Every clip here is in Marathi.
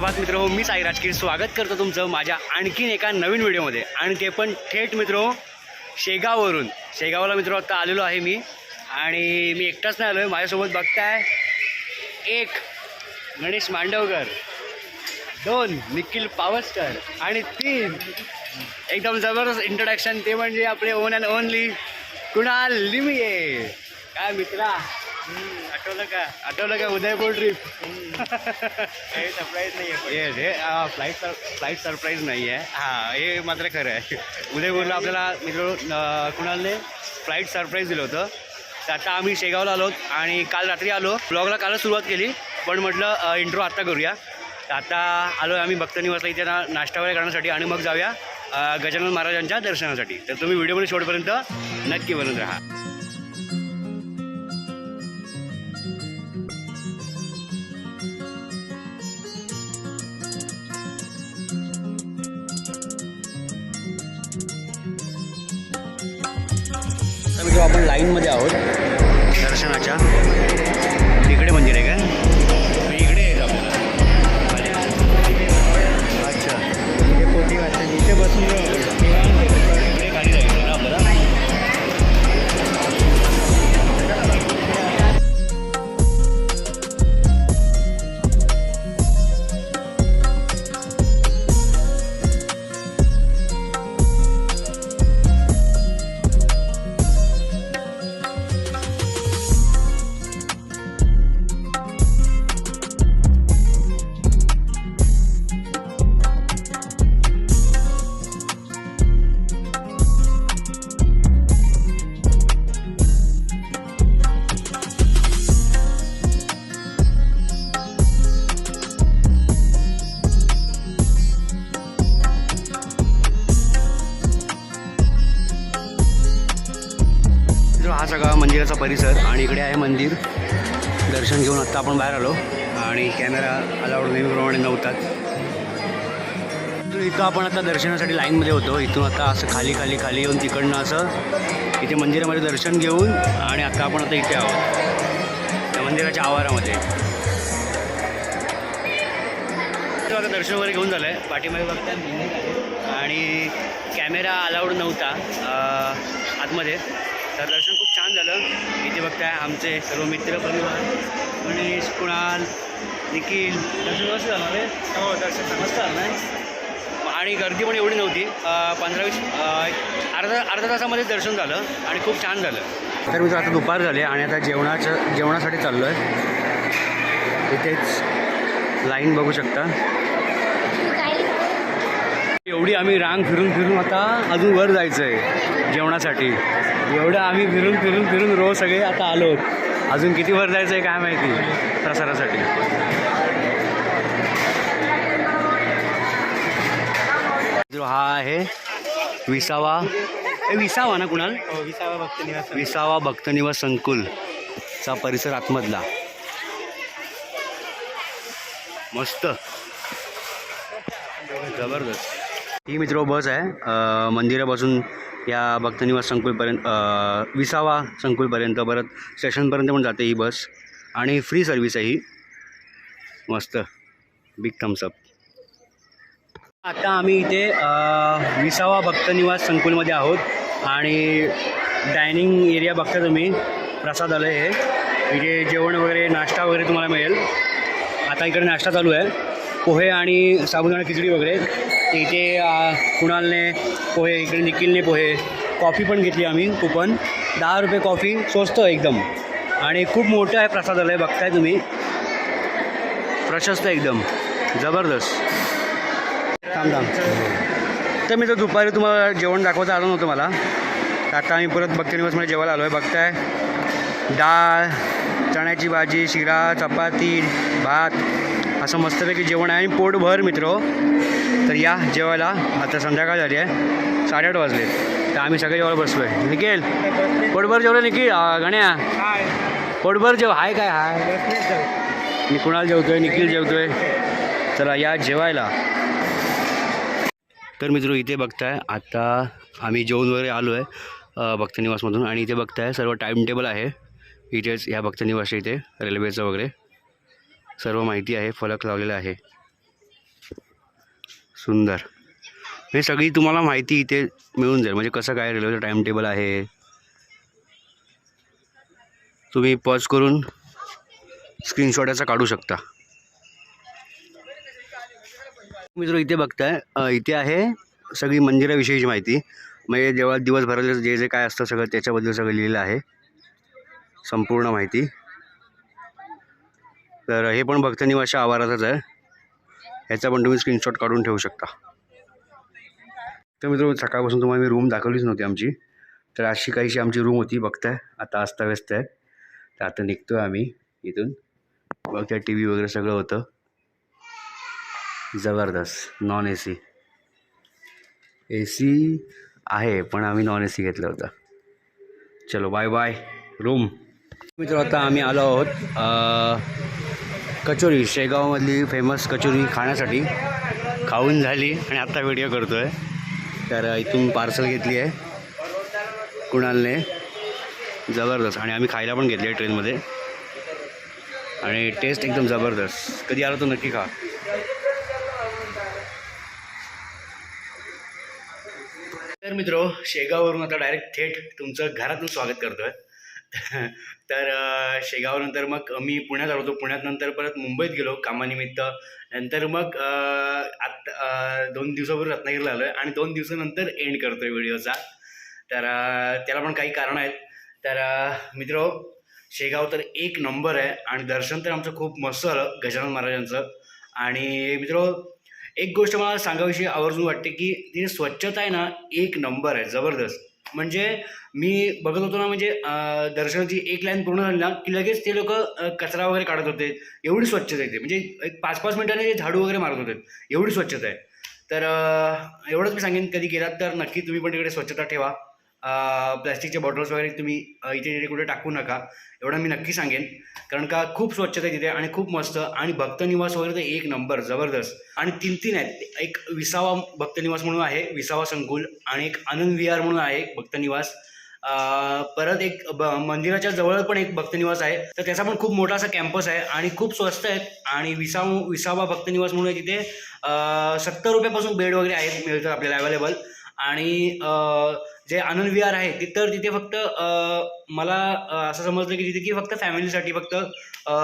सुप्रभात मित्र हो मी साई राजकीर स्वागत करतो तुमचं माझ्या आणखीन एका नवीन व्हिडिओमध्ये. आणि ते पण थेट मित्र हो शेगाववरून. शेगावला मित्र आत्ता आलेलो आहे मी. आणि मी एकटाच नाही आलो आहे माझ्यासोबत बघताय एक गणेश मांडवकर दोन निखिल पावसकर आणि तीन एकदम जबरदस्त इंट्रोडक्शन ते म्हणजे आपले own and only Kunal Limaye. काय मित्रा? आठवलं का? आठवलं का? उदयपूर ट्रिप काही सरप्राईज नाही आहे हे फ्लाईट फ्लाईट सरप्राईज नाही आहे हां हे मात्र खरं आहे. उदयपूरला आपल्याला मित्र कुणालने फ्लाईट सरप्राईज दिलं होतं. तर आता आम्ही शेगावला आलो आणि काल रात्री आलो. ब्लॉगला कालच सुरुवात केली पण म्हटलं इंट्रो आत्ता करूया. तर आता आलो आहे आम्ही भक्त निवासला इथे ना नाश्ता वगैरे करण्यासाठी आणि मग जाऊया गजानन महाराजांच्या दर्शनासाठी. तर तुम्ही व्हिडिओमध्ये शेवटपर्यंत नक्की बनत राहा. मित्र आपण लाईनमध्ये आहोत. दर्शनाच्या. तिकडे मंदिर आहे काय मग इकडे आहे का? आपल्याला अच्छा. इथे पोटी वाटते इथे बसून मंदिराचा परिसर आणि इकडे आहे मंदिर. दर्शन घेऊन आत्ता आपण बाहेर आलो आणि कॅमेरा अलाउड नेहमीप्रमाणे नव्हताच. इथं आपण आता दर्शनासाठी लाईनमध्ये होतो. इथून आता असं खाली खाली खाली येऊन तिकडनं असं इथे मंदिरामध्ये दर्शन घेऊन आणि आता आपण आता इथे आहोत. त्या मंदिराच्या आवारामध्ये. आता दर्शन वगैरे घेऊन झालं आहे पाठीमागे बघता आणि कॅमेरा अलाउड नव्हता आतमध्ये. तर दर्शन खूप छान झालं. इथे बघताय आमचे सर्व मित्र परिवार गणेश कुणाल निखिल. दर्शन व्यवस्थित झालं रे? हो दर्शन मस्त झालं नाही? आणि गर्दी पण एवढी नव्हती. पंधरा वीस अर्धा अर्धा तासामध्ये दर्शन झालं आणि खूप छान झालं. तर मित्र आता दुपार झाले आणि आता जेवणाचं जेवणासाठी चाललो आहे इथेच लाईन बघू शकता. एवढी आम्ही रांग फिरून फिरून आता अजून वर जायचं आहे जेवणासाठी. एवढं आम्ही फिरून फिरून फिरून रोज सगळे आता आलो. अजून किती वर जायचं आहे काय माहिती प्रसारासाठी? जो हा आहे विसावा. ए विसावा ना कुणाल? हो विसावा भक्त निवास विसावा भक्तनिवास संकुलचा परिसर आतमधला. मस्त. जबरदस्त. ही मित्र बस आहे. मंदिरापासून या भक्तनिवास संकुलपर्यंत विसावा संकुलपर्यंत परत स्टेशनपर्यंत पण जाते ही बस. आणि फ्री सर्विस आहे ही. मस्त. बिग थम्सअप आता आम्ही इथे विसावा भक्तनिवास संकुलमध्ये आहोत. आणि डायनिंग एरिया बघता तुम्ही. प्रसादालय हे. इथे जेवण वगैरे नाश्ता वगैरे तुम्हाला मिळेल. आता इकडे नाश्ता चालू आहे. पोहे आणि साबुदाणा खिचडी वगैरे. इथे कुणालने पोहे इकडे निखिलने पोहे. कॉफी पण घेतली आम्ही कुपन दहा रुपये कॉफी स्वस्त एकदम. आणि खूप मोठं आहे प्रसादालय बघताय तुम्ही. प्रशस्त एकदम. जबरदस्त. थांब थांब. तर मी तर दुपारी तुम्हाला जेवण दाखवता आलं नव्हतं मला. आता आम्ही परत भक्तनिवासमध्ये जेवायला आलो आहे बघताय. डाळ चण्याची भाजी शिरा चपाती भात. असं मस्तपैकी जेवण आहे. आणि पोटभर मित्र तर या जेवायला. आता संध्याकाळ झाली आहे. साडेआठ वाजले. तर आम्ही सगळे जेवायला बसलो आहे निखिल पोटभर जेवलं निखिल? गण्या? पोटभर जेव. हाय काय? हाय. मी कुणाल जेवतोय? निखिल जेवतोय. चला या जेवायला. तर मित्र इथे बघताय आता आम्ही जेवून वगैरे आलो आहे भक्तनिवासमधून. आणि इथे बघताय सर्व टाईम टेबल आहे. इथेच ह्या भक्तनिवासच्या इथे रेल्वेचं वगैरे. सर्व माहिती आहे फलक लावलेला आहे. सुंदर. हे सगळी तुम्हाला माहिती इथे मिळून जाईल. म्हणजे कसं काय रेल्वेचं टाईम टेबल आहे? तुम्ही पॉज करून स्क्रीनशॉट याचा काढू शकता. मित्र इथे बघताय इथे आहे सगळी मंदिराविषयीची माहिती. म्हणजे जेव्हा दिवसभराचं जे जे काय असतं सगळं त्याच्याबद्दल सगळं लिहिलेलं आहे. संपूर्ण माहिती. तर हे पण भक्त निवासच्या आवारातच आहे. ह्याचा पण तुम्ही स्क्रीनशॉट काढून ठेवू शकता. तर मित्र सकाळपासून तुम्हाला मी रूम दाखवलीच नव्हती आमची. तर अशी काहीशी आमची रूम होती बघताय आता अस्ताव्यस्त आहे. तर आता निघतो आहे आम्ही इथून. बघताय टी व्ही वगैरे सगळं होतं. जबरदस्त. Non A C A C आहे पण आम्ही नॉन ए सी घेतलं होतं. चलो बाय बाय रूम मित्र आता आम्ही आलो आहोत कचोरी शेगावमधली फेमस कचोरी खाण्यासाठी खाऊन झाली आणि आत्ता व्हिडिओ करतो आहे तर इथून पार्सल घेतली आहे कुणालने. जबरदस्त. आणि आम्ही खायला पण घेतली आहे ट्रेनमध्ये आणि टेस्ट एकदम जबरदस्त. कधी आलो तर नक्की खा. तर मित्र शेगाववरून आता डायरेक्ट थेट तुमचं घरातून स्वागत करतो आहे तर शेगावनंतर मग मी पुण्यात आलो होतो. पुण्यात नंतर परत मुंबईत गेलो कामानिमित्त. नंतर मग आत्ता दोन दिवसापूर्वी रत्नागिरीला आलो आहे आणि दोन दिवसानंतर एंड करतो आहे व्हिडिओचा. तर त्याला पण काही कारणं आहेत. तर मित्र शेगाव तर एक नंबर आहे आणि दर्शन तर आमचं खूप मस्त झालं गजानन महाराजांचं. आणि मित्र एक गोष्ट मला सांगाविषयी आवर्जून वाटते की ती स्वच्छता आहे ना एक नंबर आहे जबरदस्त. म्हणजे मी बघत होतो ना म्हणजे दर्शनाची एक लाईन पूर्ण झाली ना की लगेच ते लोक कचरा वगैरे काढत होते. एवढी स्वच्छता येते म्हणजे एक पाच पाच मिनिटांनी ते झाडू वगैरे मारत होते. एवढी स्वच्छता आहे. तर एवढंच मी सांगेन कधी गेलात तर नक्की तुम्ही पण तिकडे स्वच्छता ठेवा. प्लॅस्टिकच्या बॉटल्स वगैरे तुम्ही इथे तिथे कुठे टाकू नका. एवढं मी नक्की सांगेन. कारण का खूप स्वच्छता आहे तिथे आणि खूप मस्त. आणि भक्तनिवास वगैरे तर एक नंबर जबरदस्त. आणि तीन तीन आहेत. एक विसावा भक्तनिवास म्हणून आहे विसावा संकुल आणि एक आनंद विहार म्हणून आहे भक्तनिवास परत एक ब मंदिराच्या जवळ पण एक भक्तनिवास आहे. तर त्याचा पण खूप मोठा असा कॅम्पस आहे आणि खूप स्वस्त आहेत. आणि विसाव विसावा भक्तनिवास म्हणून तिथे सत्तर रुपयापासून बेड वगैरे आहेत मिळतात आपल्याला अवेलेबल आणि जे आनंद विहार आहे ति तर तिथे फक्त मला असं समजलं की तिथे की फक्त फॅमिलीसाठी फक्त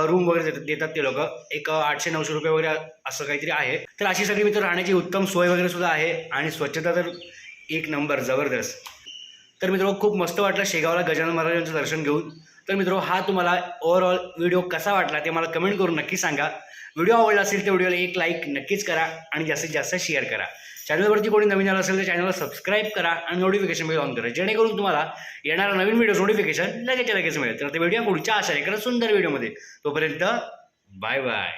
रूम वगैरे देतात देतात ते लोक. एक आठशे नऊशे रुपये वगैरे असं काहीतरी आहे. तर अशी सगळी मित्र राहण्याची उत्तम सोय वगैरे सुद्धा आहे आणि स्वच्छता तर एक नंबर जबरदस्त. तर मित्र खूप मस्त वाटलं शेगावला गजानन महाराजांचं दर्शन घेऊन. तर मित्र हा तुम्हाला ओव्हरऑल व्हिडिओ कसा वाटला ते मला कमेंट करून नक्की सांगा. व्हिडिओ आवडला असेल तर व्हिडिओला एक लाईक नक्कीच करा आणि जास्तीत जास्त शेअर करा. चॅनलवरती कोणी नवीन आलं असेल तर चॅनलला सबस्क्राईब करा आणि नोटिफिकेशन बेल ऑन करा. जेणेकरून तुम्हाला येणारा नवीन व्हिडिओ नोटिफिकेशन लगेच लगेच मिळेल. तर ते व्हिडिओ पुढच्या आशा एखाद्या सुंदर व्हिडिओमध्ये तोपर्यंत बाय बाय